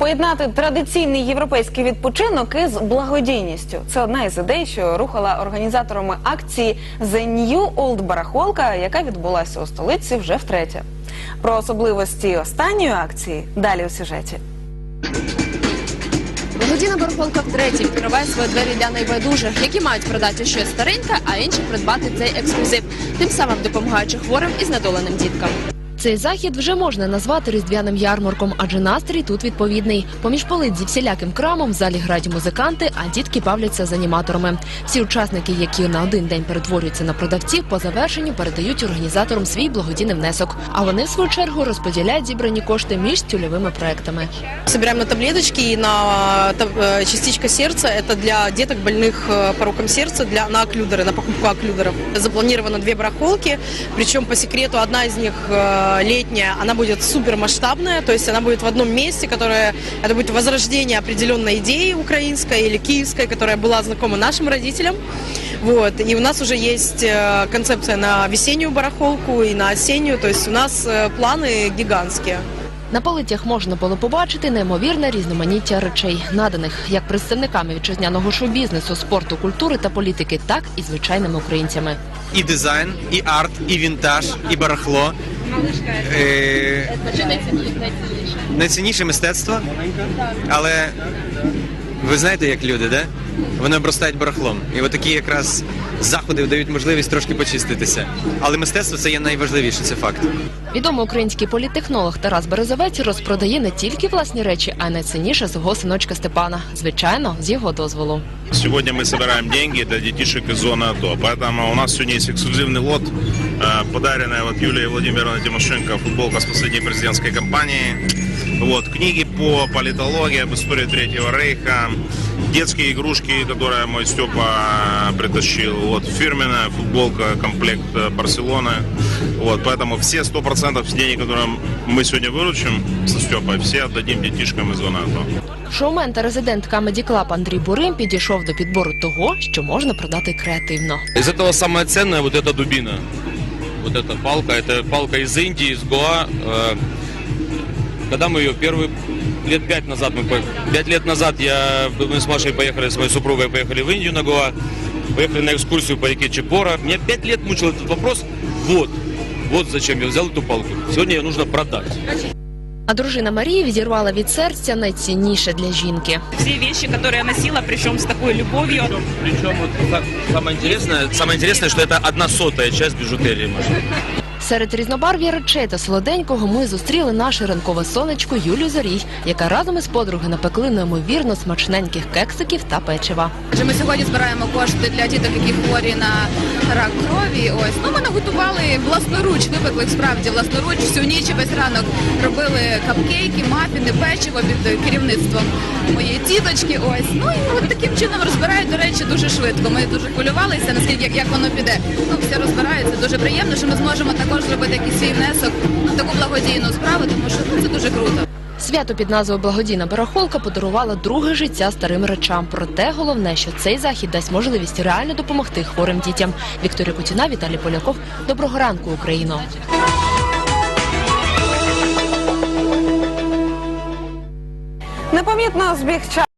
Поєднати традиційний європейський відпочинок із благодійністю це одна із ідей, що рухала організаторами акції The New Old Барахолка, яка відбулася у столиці вже втретє. Про особливості останньої акції далі у сюжеті. Благодійна барахолка втретє відкриває свої двері для найбайдужих, які мають продати щось стареньке, а інші придбати цей ексклюзив, тим самим допомагаючи хворим і знедоленим діткам. Цей захід вже можна назвати різдвяним ярмарком, адже настрій тут відповідний. Поміж полиць зі всіляким крамом в залі грають музиканти, а дітки бавляться з аніматорами. Всі учасники, які на один день перетворюються на продавців, по завершенню передають організаторам свій благодійний внесок. А вони в свою чергу розподіляють зібрані кошти між цільовими проектами. Собираем на таблеточки и на та- э, частичка сердца. Это для деток, больных э, пороком сердца, для, на оклюдеры, на покупку оклюдеров. Запланировано две барахолки, причем по секрету одна из них э, летняя, она будет супер масштабная, то есть она будет в одном месте, которое, это будет возрождение определенной идеи украинской или киевской, которая была знакома нашим родителям. Вот. И у нас уже есть э, концепция на весеннюю барахолку и на осеннюю, то есть у нас э, планы гигантские. На полицях можна було побачити неймовірне різноманіття речей, наданих як представниками вітчизняного шоу-бізнесу, спорту, культури та політики, так і звичайними українцями. і дизайн, і арт, і вінтаж, і барахло. Е, найцінніше мистецтво, але ви знаєте, як люди, да? Вони обростають барахлом. І от такі якраз заходи дають можливість трошки почиститися. Але мистецтво це є найважливіше, це факт. Відомий український політтехнолог Тарас Березовець розпродає не тільки власні речі, а й найцінніше свого синочка Степана. Звичайно, з його дозволу. Сегодня мы собираем деньги для детишек из зоны АТО. Поэтому у нас сегодня есть эксклюзивный лот, э, подаренная вот Юлии Владимировна Тимошенко футболка с последней президентской кампании. Вот, книги по политологии, об истории Третьего Рейха, детские игрушки, которые мой Степа э, притащил, вот, фирменная футболка, комплект э, Барселоны. Вот, поэтому все 100% денег, которые мы сегодня выручим со Степой, все отдадим детишкам из зоны АТО. Шоумен та резидент Comedy Club Андрій Бурим підійшов до підбору того, що можна продати креативно. Из этого самое ценное вот эта дубина. Вот эта палка, это палка из Индии, из Гоа. Э, Когда мы ее первый лет пять назад, мы по- пять лет назад я, мы с Машей поехали, с моей супругой поехали в Индию на Гоа, поехали на экскурсию по реке Чепора. Меня пять лет мучил этот вопрос. Вот, вот зачем я взял эту палку. Сегодня ее нужно продать. А дружина Марії відірвала від серця найцінніше для жінки. все вещи, которые я носила, причем с такой любовью. Причем вот самое интересное, самое интересное, что это одна сотая часть бижутерии, Маша. Серед різнобарв'я речей та солоденького ми зустріли наше ранкове сонечко Юлію Зорій, яка разом із подруги напекли неймовірно смачненьких кексиків та печива. Ми сьогодні збираємо кошти для діток, які хворі на рак крові. Ось ну ми наготували власноруч, випекли справді власноруч. Всю ніч і весь ранок робили капкейки, мафіни, печиво під керівництвом моєї тіточки. Ось ну і от таким чином розбирають. До речі, дуже швидко. Ми дуже хвилювалися, наскільки як, воно піде. Ну все розбирається. Дуже приємно, що ми зможемо також зробити якийсь свій внесок в таку благодійну справу, тому що ну, це дуже круто. Свято під назвою Благодійна барахолка подарувала друге життя старим речам. Проте головне, що цей захід дасть можливість реально допомогти хворим дітям. Вікторія Кутіна, Віталій Поляков. Доброго ранку, Україно! Непомітно збіг час.